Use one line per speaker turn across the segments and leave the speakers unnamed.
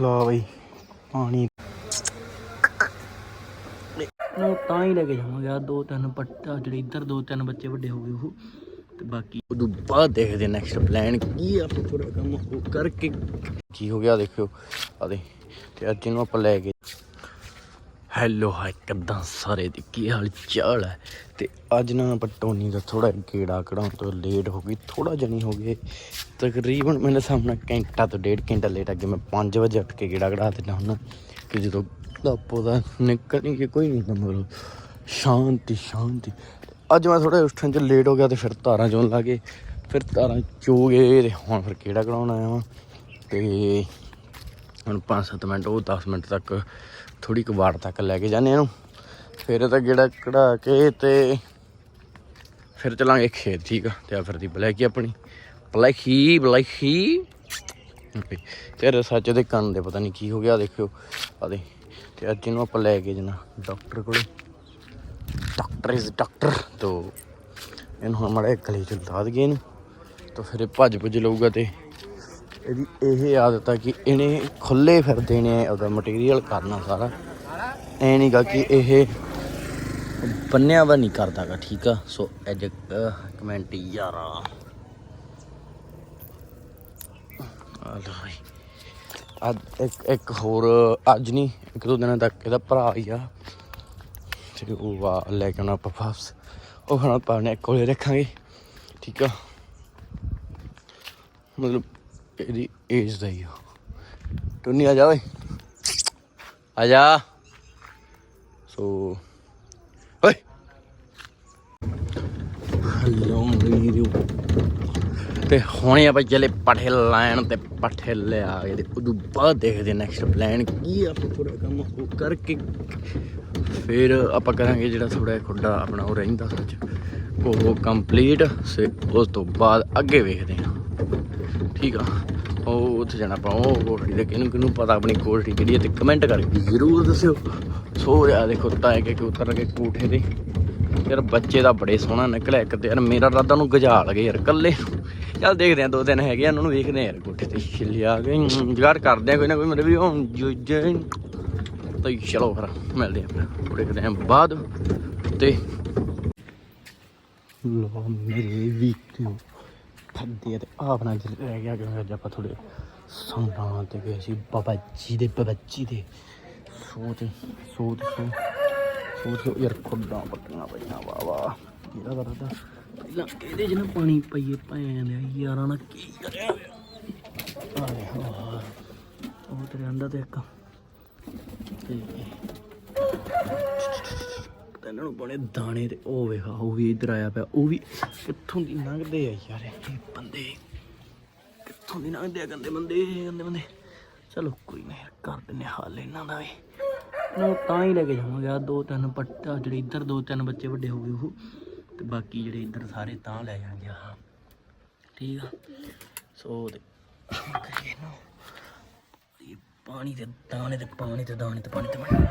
ਲਾ ਬਈ ਪਾਣੀ। ਨੂੰ ਤਾਂ ਹੀ ਲੈ ਕੇ ਜਾਵਾਂਗੇ ਆ ਦੋ ਤਿੰਨ ਪੱਟਾ ਜਿਹੜੇ ਇੱਧਰ ਦੋ ਤਿੰਨ ਬੱਚੇ ਵੱਡੇ ਹੋ ਗਏ ਉਹ। ਤੇ ਬਾਕੀ ਉਦੋਂ ਬਾਅਦ ਦੇਖਦੇ ਨੈਕਸਟ ਪਲਾਨ ਕੀ ਆ ਆਪਾਂ ਥੋੜਾ ਕੰਮ ਉਹ ਕਰਕੇ। ਕੀ ਹੋ ਗਿਆ ਦੇਖਿਓ। ਆ ਦੇ ਤੇ ਅੱਜ ਇਹਨੂੰ ਆਪਾਂ ਲੈ ਕੇ ਹੈਲੋ ਹਾਈ ਕਿੱਦਾਂ ਸਾਰੇ ਦੀ ਕੀ ਹਾਲ ਚਾਲ ਹੈ? ਤੇ ਅੱਜ ਨਾ ਆਪਾਂ ਟੋਨੀ ਦਾ ਥੋੜਾ ਗੇੜਾ ਕਢਾਉਣ ਤੋਂ ਲੇਟ ਹੋ ਗਈ ਥੋੜਾ ਜਣੀ ਹੋ ਗਏ। ਤਕਰੀਬਨ ਮੇਰੇ ਸਾਹਮਣੇ ਘੰਟਾ ਤੋਂ ਡੇਢ ਘੰਟਾ ਲੇਟ ਅੱਗੇ ਮੈਂ 5 ਵਜੇ ਉੱਠ ਕੇ ਗੇੜਾ ਕਢਾ ਦਿੰਦਾ ਹੁੰਦਾ। ਕਿ ਜਦੋਂ ਲਾਪੋ ਦਾ ਨਿਕਲ ਕੇ ਕੋਈ ਨਹੀਂ ਮਤਲਬ ਸ਼ਾਂਤੀ ਸ਼ਾਂਤੀ। ਅੱਜ ਮੈਂ ਥੋੜਾ ਉੱਠਣ ਚ ਲੇਟ ਹੋ ਗਿਆ ਤੇ ਫਿਰ ਤਾਰਾਂ ਚੋਂ ਲਾ ਕੇ ਫਿਰ ਤਾਰਾਂ ਚੋ ਗਏ ਤੇ ਹੁਣ ਫਿਰ ਕਿਹੜਾ ਕਢਾਉਣ ਆਇਆ ਵਾਂ। ਤੇ ਹੁਣ 5-7 ਮਿੰਟ, ਉਹ 10 ਮਿੰਟ ਤੱਕ ਥੋੜੀ ਕੁ ਵਾਰ ਤੱਕ ਲੈ ਕੇ ਜਾਂਦੇ ਇਹਨੂੰ। ਫਿਰ ਤਾਂ ਗੇੜਾ ਕਢਾ ਕੇ ਤੇ ਫਿਰ ਚਲਾਂਗੇ ਖੇਤ, ਠੀਕ ਆ? ਤੇ ਆ ਫਿਰਦੀ ਬਲੈਕੀ ਆਪਣੀ। Blackie Blackie. ਓਕੇ। ਤੇਰੇ ਸੱਚ ਦੇ ਕੰਨ ਦੇ ਪਤਾ ਨਹੀਂ ਕੀ ਹੋ ਗਿਆ, ਦੇਖਿਓ। ਆ ਦੇ ਤੇ ਅੱਜ ਇਹਨੂੰ ਆਪਾਂ ਲੈ ਕੇ ਜਾਣਾ ਡਾਕਟਰ ਕੋਲੇ। Doctor is doctor. ਤੋ ਇਹਨੂੰ ਹੁਣ ਮਾੜਾ ਗਲੇ ਚ ਲਾ ਦਈਏ ਇਹਨੂੰ। ਤਾਂ ਫਿਰ ਭੱਜ ਭੁੱਜ ਲਊਗਾ ਤੇ ਇਹਦੀ ਇਹ ਆਦਤ ਆ ਕਿ ਇਹਨੇ ਖੁੱਲੇ ਫਿਰਦੇ ਨੇ ਉਹਦਾ ਮਟੀਰੀਅਲ ਕਰਨਾ ਸਾਰਾ। ਐ ਨਹੀਂਗਾ ਕਿ ਇਹ ਬੰਨਿਆ ਵਾ ਨਹੀਂ ਕਰਦਾਗਾ ਠੀਕ ਆ? ਸੋ ਅੱਜ ਕਮੈਂਟ ਯਾਰਾ। ਆ ਅੱਜ ਇੱਕ ਇੱਕ ਹੋਰ, ਅੱਜ ਨਹੀਂ ਇੱਕ ਦੋ ਦਿਨਾਂ ਤੱਕ ਇਹਦਾ ਭਰਾ ਹੀ ਆ। ਤੇ ਉਹ ਆ, ਲੈ ਕੇ ਆਉਣਾ ਆਪਾਂ ਵਾਪਸ। ਉਹ ਹੁਣ ਆਪਾਂ ਨੇ ਕੋਲੇ ਰੱਖਾਂਗੇ, ਠੀਕ ਆ? ਮਤਲਬ ਇਹਦੀ ਏਜ ਦਾ ਹੀ ਆ? ਟੁੰਨੀ ਆ ਜਾ ਓਏ। ਆ ਜਾ। ਸੋ ਓਏ। ਹਲੋ ਵੀਰੋ। ਤੇ ਹੁਣੇ ਆਪਾਂ ਚਲੇ ਪੱਠੇ ਲੈਣ ਤੇ ਪੱਠੇ ਲਿਆ ਕੇ ਤੇ ਉਦੋਂ ਬਾਅਦ ਦੇਖਦੇ ਨੈਕਸਟ ਪਲਾਨ ਕੀ ਆਪਾਂ ਥੋੜਾ ਕੰਮ ਉਹ ਕਰਕੇ। ਫਿਰ ਆਪਾਂ ਕਰਾਂਗੇ ਜਿਹੜਾ ਥੋੜਾ ਖੁੱਡਾ ਆਪਣਾ ਉਹ ਰਹਿੰਦਾ ਸੱਚ। ਉਹ ਕੰਪਲੀਟ ਸੇ ਉਸ ਤੋਂ ਬਾਅਦ ਅੱਗੇ ਵੇਖਦੇ ਹਾਂ। ਠੀਕ ਆ? ਉਹ ਉੱਥੇ ਜਾਣਾ ਆਪਾਂ, ਉਹ ਕੋਠੜੀ ਤੇ ਕਿਹਨੂੰ ਕਿਹਨੂੰ ਪਤਾ ਆਪਣੀ ਕੋਠੜੀ ਕਿਹੜੀ ਹੈ ਤੇ ਕਮੈਂਟ ਕਰਕੇ ਜ਼ਰੂਰ ਦੱਸਿਓ। ਸੋ ਰਿਹਾ ਦੇਖੋ, ਤਾਂ ਕਿ ਕਿ ਉਤਰ ਕੇ ਕੋਠੇ ਤੇ। ਯਾਰ ਬੱਚੇ ਦਾ ਬੜੇ ਸੋਹਣਾ ਨਿਕਲਿਆ ਇੱਕ ਤੇ ਯਾਰ ਮੇਰਾ ਰਾਦਾ ਨੂੰ ਗਜਾ ਲਗੇ ਯਾਰ ਕੱਲੇ ਚੱਲ ਦੇਖਦੇ ਆ, ਦੋ ਦਿਨ ਹੈਗੇ ਆ ਉਹਨਾਂ ਨੂੰ ਵੇਖਦੇ ਆ ਯਾਰ ਕੋਠੇ ਤੇ। ਛਿੱਲਿਆ ਗਏ ਜਗਾੜ ਕਰਦੇ ਆ ਕੋਈ ਨਾ ਕੋਈ ਮੇਰੇ ਵੀ ਹੁਣ ਜੁਜੇ ਤਾਂ ਚਲੋ ਫਿਰ, ਮਿਲਦੇ ਆ ਫਿਰ ਥੋੜੇ ਬਾਅਦ ਤੇ ਲੋ ਮੇਰੇ ਵੀਡੀਓ ਥੱਦੇ ਤੇ ਆਪਣਾ ਜਿ ਰਹਿ ਗਿਆ ਕਿਉਂਕਿ ਅੱਜ ਆਪਾਂ ਥੋੜੇ ਸੰਗਾਂ ਤੇ ਗਏ ਸੀ, ਬਾਬਾ ਜੀ ਦੇ, ਬਾਬਾ ਜੀ ਦੇ। ਸੋਚ ਸੋਚ ਸੋਚ ਯਾਰ ਖੁੱਡਾਂ ਪੱਟੀਆਂ ਪਈਆਂ ਵਾ ਵਾ ਇਹਦਾ ਕਰਦਾ ਪਹਿਲਾਂ ਇਹਦੇ ਚ ਨਾ ਪਾਣੀ ਪਈਏ, ਭੈਣ ਲਿਆ ਯਾਰਾਂ ਨਾਲ ਕੀ ਕਰਿਆ? ਆਏ ਹਾਂ ਉਹ ਤੇ ਰਹਿੰਦਾ ਤੇ ਇੱਕ। ਤੇ ਇਹਨਾਂ ਨੂੰ ਬਣੇ ਦਾਣੇ ਤੇ ਉਹ ਵੇਖਾ ਉਹ ਵੀ ਇੱਧਰ ਆਇਆ ਪਿਆ, ਉਹ ਵੀ ਕਿੱਥੋਂ ਦੀ ਲੰਘਦੇ ਆ ਯਾਰ ਇਹ ਬੰਦੇ। ਕਿੱਥੋਂ ਦੀ ਲੰਘਦੇ ਆ ਗੰਦੇ ਬੰਦੇ ਗੰਦੇ ਬੰਦੇ। ਚਲੋ ਕੋਈ ਨਹੀਂ ਕਰ ਦਿੰਨੇ ਹਾਲ ਇਹਨਾਂ ਦਾ ਵੀ। ਨੂੰ ਤਾਂ ਹੀ ਲੈ ਕੇ ਜਾਵਾਂਗੇ ਆ ਦੋ ਤਿੰਨ ਪੱਟਾ ਜਿਹੜੇ ਇੱਧਰ ਦੋ ਤਿੰਨ ਬੱਚੇ ਵੱਡੇ ਹੋ ਗਏ ਉਹ, ਤੇ ਬਾਕੀ ਜਿਹੜੇ ਇੱਧਰ ਸਾਰੇ ਤਾਂ ਲੈ ਜਾਣਗੇ ਆ ਠੀਕ ਆ? ਸੋ ਤੇ ਇਹ ਪਾਣੀ ਤੇ ਦਾਣੇ ਤੇ ਪਾਣੀ ਤੇ ਦਾਣੇ ਤੇ ਪਾਣੀ ਤੇ ਪਾਣੀ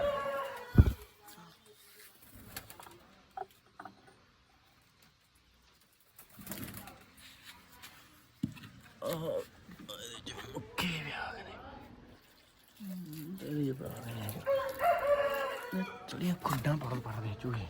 ਆਹ ਇਹਦੇ ਚ ਮੁੱਕੇ ਵੀ ਆ ਗਏ ਨੇ ਇਹਦੇ ਚ ਪਾ ਨੇ ਚੜੀਆਂ ਖੁੱਡਾਂ ਪੜ ਪੜ ਦੇ ਚੂਹੇ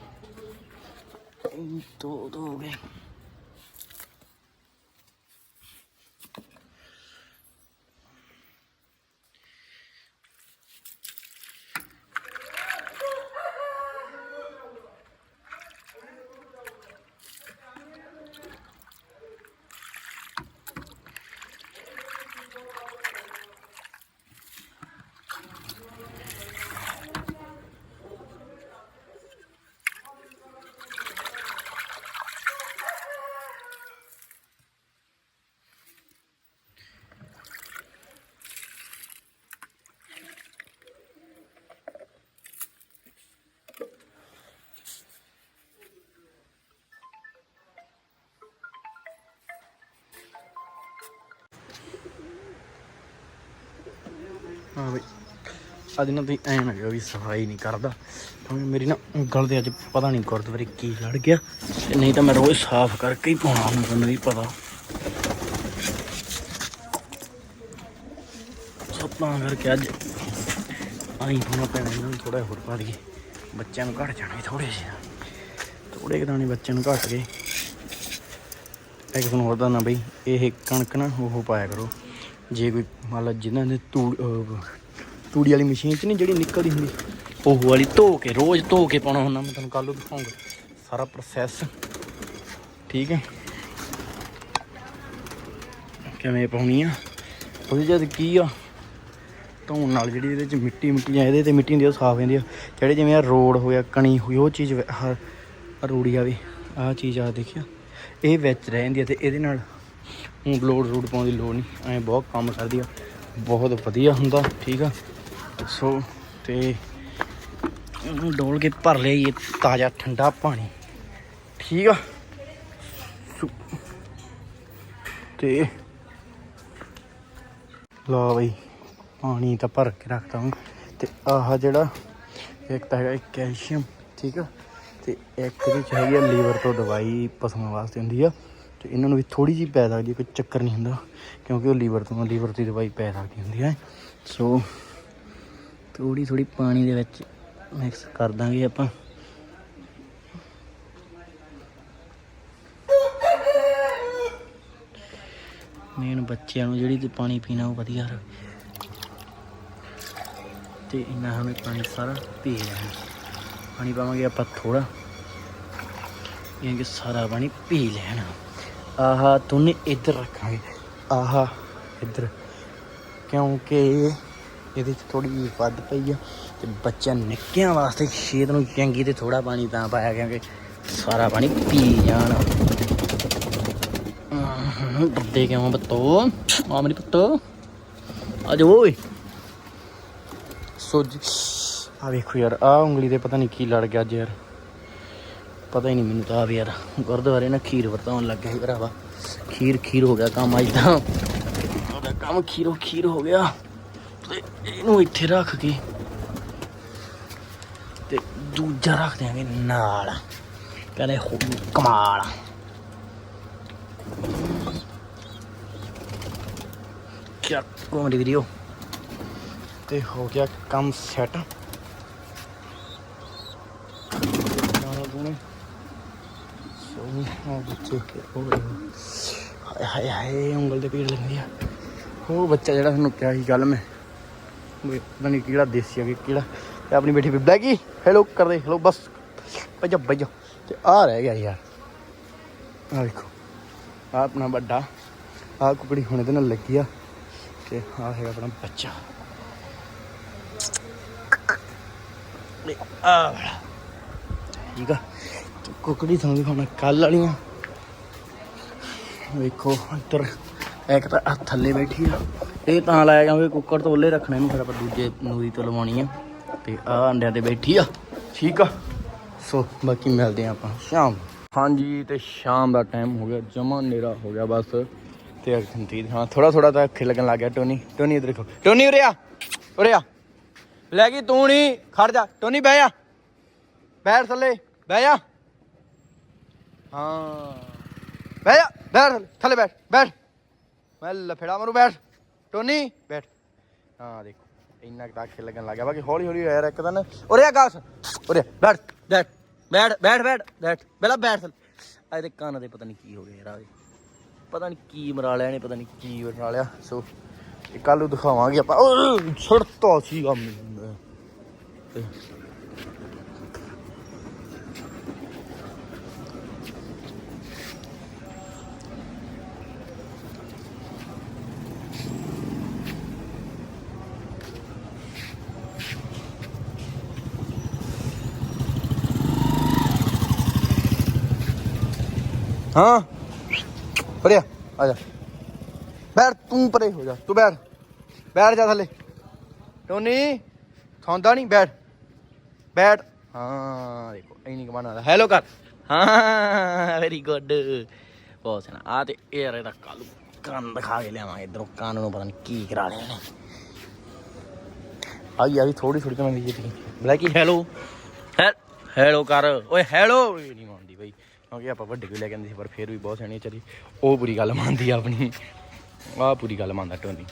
ਹਾਂ ਬਈ। ਅੱਜ ਨਾ ਤੁਸੀਂ ਐਂ ਨਾ ਵੀ ਸਫ਼ਾਈ ਨਹੀਂ ਕਰਦਾ। ਕਿਉਂਕਿ ਮੇਰੀ ਨਾ ਉਂਗਲ ਦੇ ਅੱਜ ਪਤਾ ਨਹੀਂ ਗੁਰਦੁਆਰੇ ਕੀ ਲੜ ਗਿਆ। ਤੇ ਨਹੀਂ ਤਾਂ ਮੈਂ ਰੋਜ਼ ਸਾਫ਼ ਕਰਕੇ ਹੀ ਪਾਉਣਾ ਹੁੰਦਾ ਤੁਹਾਨੂੰ ਵੀ ਪਤਾ। ਸੋ ਤਾਂ ਕਰਕੇ ਅੱਜ ਆਈ ਹੋਣਾ ਪੈਣਾ ਇਹਨਾਂ ਨੂੰ ਥੋੜਾ ਹੋਰ ਪਾ ਦਈਏ। ਬੱਚਿਆਂ ਨੂੰ ਘੱਟ ਜਾਣੇ ਥੋੜੇ ਜਿਹੇ। ਥੋੜੇ ਕੁ ਦਾਣੇ ਬੱਚਿਆਂ ਨੂੰ ਘੱਟ ਗਏ। ਇੱਕ ਤੁਹਾਨੂੰ ਹੋਰ ਦੱਸਣਾ ਬਈ, ਇਹ ਕਣਕ ਨਾ ਉਹ ਪਾਇਆ ਕਰੋ। ਜੇ ਕੋਈ ਮੰਨ ਲਓ ਜਿਨ੍ਹਾਂ ਦੇ ਤੂੜ ਤੂੜੀ ਵਾਲੀ ਮਸ਼ੀਨ 'ਚ ਨਹੀਂ ਜਿਹੜੀ ਨਿਕਲਦੀ ਹੁੰਦੀ, ਉਹ ਵਾਲੀ ਧੋ ਕੇ, ਰੋਜ਼ ਧੋ ਕੇ ਪਾਉਣਾ ਹੁੰਦਾ, ਮੈਂ ਤੁਹਾਨੂੰ ਕੱਲ ਨੂੰ ਦਿਖਾਉਂਗਾ। ਸਾਰਾ ਪ੍ਰੋਸੈਸ ਠੀਕ ਹੈ? ਕਿਵੇਂ ਪਾਉਣੀ ਆ? ਉਹਦੇ ਜਦ ਕੀ ਆ? ਧੋਣ ਨਾਲ ਜਿਹੜੀ ਇਹਦੇ ਚ ਮਿੱਟੀ ਮਿੱਟੀ ਜਾਂ ਇਹਦੇ ਤੇ ਮਿੱਟੀ ਹੁੰਦੀ ਆ, ਉਹ ਸਾਫ਼ ਹੁੰਦੀ ਆ। ਜਿਹੜੇ ਜਿਵੇਂ ਆ ਰੋਡ ਹੋਇਆ, ਕਣੀ ਹੋਈ, ਉਹ ਚੀਜ਼ ਰੂੜੀ ਆਹ ਆਹ ਆਵੇ ਆਹ ਚੀਜ਼ ਆ ਦੇਖਿਆ? ਇਹ ਵਿੱਚ ਰਹਿ ਜਾਂਦੀ ਆ ਤੇ ਇਹਦੇ ਨਾਲ ਹੁਣ ਲੋਡ ਰੂਡ ਪਾਉਣ ਦੀ ਲੋੜ ਨਹੀਂ, ਐਂ ਬਹੁਤ ਕੰਮ ਕਰਦੀ ਆ। ਬਹੁਤ ਵਧੀਆ ਹੁੰਦਾ, ਠੀਕ ਆ। ਸੋ, ਤੇ ਇਹਨੂੰ ਡੋਲ ਕੇ ਭਰ ਲਿਆ ਇਹ ਤਾਜ਼ਾ ਠੰਡਾ ਪਾਣੀ। ਠੀਕ ਆ। ਸੋ- ਤੇ ਲਓ ਬਈ, ਪਾਣੀ ਤਾਂ ਭਰ ਕੇ ਰੱਖਦਾ ਹਾਂ ਤੇ ਆਹ ਜਿਹੜਾ ਇੱਕ ਤਾਂ ਹੈਗਾ ਕੈਲਸ਼ੀਅਮ, ਠੀਕ ਆ। ਤੇ ਇੱਕ ਇਹਦੇ ਹੈਗੀ ਆ ਲੀਵਰ ਤੋਂ ਦਵਾਈ ਪਸ਼ੂਆਂ ਵਾਸਤੇ ਹੁੰਦੀ ਆ। ਤੇ ਇਹਨਾਂ ਨੂੰ ਵੀ ਥੋੜੀ ਜਿਹੀ ਪੈ ਸਕਦੀ ਆ, ਕੋਈ ਚੱਕਰ ਨਹੀਂ ਹੁੰਦਾ ਕਿਉਂਕਿ ਉਹ ਲੀਵਰ ਤੋਂ ਲੀਵਰ ਦੀ ਦਵਾਈ ਪੈ ਸਕਦੀ ਹੁੰਦੀ ਹੈ। ਸੋ ਥੋੜੀ ਥੋੜੀ ਪਾਣੀ ਦੇ ਵਿੱਚ ਮਿਕਸ ਕਰ ਦਾਂਗੇ ਆਪਾਂ। ਮੇਨ ਬੱਚਿਆਂ ਨੂੰ ਜਿਹੜੀ ਤੇ ਪਾਣੀ ਪੀਣਾ ਉਹ ਵਧੀਆ ਰਹੇ। ਤੇ ਇਹਨਾਂ ਹਮੇ ਪਾਣੀ ਸਾਰਾ ਪੀ ਲੈਣਾ। ਪਾਣੀ ਪਾਵਾਂਗੇ ਆਪਾਂ ਥੋੜਾ ਇਹ ਕਿ ਸਾਰਾ ਪਾਣੀ ਪੀ ਲੈਣਾ। ਆਹਾ ਤੂੰ ਇੱਧਰ ਰੱਖਾਂਗੇ ਆਹਾ ਇੱਧਰ। ਕਿਉਂਕਿ ਇਹਦੇ ਚ ਥੋੜੀ ਜਿਹੀ ਵੱਧ ਪਈ ਆ ਤੇ ਬੱਚਿਆਂ ਨਿੱਕਿਆਂ ਵਾਸਤੇ ਸ਼ੇਤ ਨੂੰ ਚੰਗੀ ਤੇ ਥੋੜਾ ਪਾਣੀ ਤਾਂ ਪਾਇਆ ਕਿਉਂਕਿ ਸਾਰਾ ਪਾਣੀ ਪੀ ਜਾਣ। ਆਹ, ਡਰਦੇ ਕਿਉਂ ਬੱਤੋ ਆ ਮੇਰੀ ਪੁੱਤੋ। ਆ ਜਾ ਓਏ। ਸੋ ਆ ਵੇਖੋ ਯਾਰ ਆ ਉਂਗਲੀ ਤੇ ਪਤਾ ਨਹੀਂ ਕੀ ਲੜ ਗਿਆ ਅੱਜ ਯਾਰ। ਪਤਾ ਹੀ ਨਹੀਂ ਮੈਨੂੰ ਤਾਂ ਆ ਵੀ ਯਾਰ। ਗੁਰਦੁਆਰੇ ਨਾ ਖੀਰ ਵਰਤਾਉਣ ਲੱਗਾ ਸੀ ਭਰਾਵਾ। ਖੀਰ ਖੀਰ ਹੋ ਗਿਆ ਕੰਮ ਅੱਜ ਤਾਂ। ਉਹਦਾ ਕੰਮ ਖੀਰੋ ਖੀਰ ਹੋ ਗਿਆ। ਤੇ ਇਹਨੂੰ ਇੱਥੇ ਰੱਖ ਕੇ ਤੇ ਦੂਜਾ ਰੱਖ ਦਿਆਂਗੇ ਨਾਲ। ਕਹਿੰਦੇ ਹੋ ਕਮਾਲ। ਕਿਆ ਕੋਮਡੀ ਵੀਡੀਓ ਤੇ ਹੋ ਗਿਆ ਕੰਮ ਸੈੱਟ ਨਾਲ ਗੁਣੇ ਸੋ ਬੱਚੇ ਕੇ ਹਾਏ ਹਾਏ ਹਾਏ, ਉਂਗਲ ਤੇ ਪੀੜ ਲੈਂਦੀ ਆ। ਉਹ ਬੱਚਾ ਜਿਹੜਾ ਤੁਹਾਨੂੰ ਕਿਹਾ ਸੀ ਗੱਲ ਮੈਂ ਪਤਾ ਨਹੀਂ ਕਿਹੜਾ ਦੇਸੀ ਆ ਕਿ ਕਿਹੜਾ ਤੇ ਆਪਣੀ ਬੇਟੀ ਬਿਬਲਾ ਕੀ ਹੈਲੋ ਕਰਦੇ ਹੈਲੋ ਬਸ। ਭੱਜ ਭੱਜ। ਤੇ ਆ ਰਹਿ ਗਿਆ ਯਾਰ। ਆ ਵੇਖੋ ਆ ਆਪਣਾ ਵੱਡਾ ਆ ਕੁਕੜੀ ਹੁਣ ਇਹਦੇ ਨਾਲ ਲੱਗੀ ਆ, ਤੇ ਆ ਹੈਗਾ ਆਪਣਾ ਬੱਚਾ। ਆ ਠੀਕ ਆ। ਕੁਕੜੀ ਤੁਹਾਨੂੰ ਦਿਖਾਉਣਾ ਕੱਲ ਵਾਲੀਆਂ। ਵੇਖੋ ਇੱਧਰ ਇੱਕ ਤਾਂ ਆ ਥੱਲੇ ਬੈਠੀ ਆ। ਇਹ ਤਾਂ ਲਾਇਆ ਕਿਉਂਕਿ ਕੁੱਕਰ ਤੋਂ ਉੱਲੇ ਰੱਖਣੇ ਨੂੰ ਫਿਰ ਆਪਾਂ ਦੂਜੇ ਨੂਰੀ ਤੋਂ ਲਵਾਉਣੀ ਆ। ਤੇ ਆ ਅੰਡਿਆਂ ਤੇ ਬੈਠੀ ਆ। ਠੀਕ ਆ। ਸੋ ਬਾਕੀ ਮਿਲਦੇ ਆ ਆਪਾਂ ਸ਼ਾਮ ਹਾਂਜੀ ਤੇ ਸ਼ਾਮ ਦਾ ਟਾਈਮ ਹੋ ਗਿਆ ਜਮਾ ਹਨੇਰਾ ਹੋ ਗਿਆ ਬਸ। ਤੇ ਅਖੰਤੀ ਹਾਂ ਥੋੜਾ ਥੋੜਾ ਤਾਂ ਅੱਖੇ ਲੱਗਣ ਲੱਗ ਗਿਆ ਟੋਨੀ ਟੋਨੀ ਇਧਰ ਦੇਖੋ। ਟੋਨੀ ਉਰੇ ਆ। ਉਰੇ ਆ। ਲੈ ਗਈ ਤੂੰ ਨਹੀਂ ਖੜ ਜਾ। ਟੋਨੀ ਬਹਿ ਜਾ। ਬੈਠ ਥੱਲੇ ਬਹਿ ਜਾ। ਹਾਂ। ਬਹਿ ਜਾ ਬੈਠ ਥੱਲੇ, ਥੱਲੇ ਬੈਠ ਬੈਠ। ਮੈਂ ਲਫੇੜਾ ਮਾਰੂ ਬੈਠ। ਟੋਨੀ ਬੈਠ। ਹਾਂ ਦੇਖੋ ਇੰਨਾ ਕੁ ਤਾਂ ਅੱਖੇ ਲੱਗਣ ਲੱਗ ਗਿਆ। ਬਾਕੀ ਹੌਲੀ ਹੌਲੀ ਯਾਰ ਇੱਕ ਦਿਨ ਉਰੇ ਆ ਗਾਸ ਉਰੇ ਆ, ਬੈਠ ਬੈਠ ਬੈਠ ਬੈਠ ਬੈਠ ਬੈਠ। ਪਹਿਲਾਂ ਬੈਠ ਥੱਲੇ। ਆ ਕੰਨ ਦੇ ਪਤਾ ਨਹੀਂ ਕੀ ਹੋ ਗਿਆ ਯਾਰ ਆਹ ਪਤਾ ਨਹੀਂ ਕੀ ਮਰਾ ਲਿਆ ਨੇ ਪਤਾ ਨਹੀਂ ਕੀ ਬਣਾ ਲਿਆ। ਸੋ ਇਹ ਕੱਲ ਨੂੰ ਦਿਖਾਵਾਂਗੇ ਆਪਾਂ। ਛੜਤਾ ਸੀਗਾ ਮੈਨੂੰ ਤੇ ਹਾਂ। ਪਰੇ ਆ ਆ ਜਾ। ਬੈਠ, ਤੂੰ ਪਰੇ ਹੋ ਜਾ, ਤੂੰ ਬੈਠ। ਬੈਠ ਜਾ ਥੱਲੇ। ਟੋਨੀ, ਸੌਂਦਾ ਨਹੀਂ ਬੈਠ। ਬੈਠ। ਹਾਂ, ਦੇਖੋ ਇੰਨੀ ਕਮਾਨ ਆਦਾ ਹੈਲੋ ਕਰ। ਹਾਂ ਵੈਰੀ ਗੁੱਡ ਬਹੁਤ ਸੋਹਣਾ। ਆ ਤੇ ਇਹ ਰੇ ਦਾ ਕੱਲ। ਕੰਨ ਦਿਖਾ ਕੇ ਲਿਆਵਾਂਗੇ। ਇਧਰੋਂ ਕੰਨ ਨੂੰ ਪਤਾ ਨਹੀਂ ਕੀ ਕਰਾ ਲਿਆ ਨੇ ਆਈ ਆ ਵੀ ਥੋੜੀ ਥੋੜੀ ਤਾਂ ਮੈਂ ਵੀ ਜੀ ਬਲੈਕੀ ਹੈਲੋ ਹੈ ਹੈਲੋ ਕਰ। ਓਏ ਹੈਲੋ ਨਹੀਂ ਮੰਨਦੀ ਬਈ। ਕਿਉਂਕਿ ਆਪਾਂ ਵੱਡੇ ਕੋਈ ਲੈ ਕੇ ਆਂਦੇ ਸੀ, ਪਰ ਫਿਰ ਵੀ ਬਹੁਤ ਸੋਹਣੀ ਚਲੀ। ਉਹ ਪੂਰੀ ਗੱਲ ਮੰਨਦੀ ਆ ਆਪਣੀ। ਆਹ ਪੂਰੀ ਗੱਲ ਮੰਨਦਾ ਟੋਨੀ।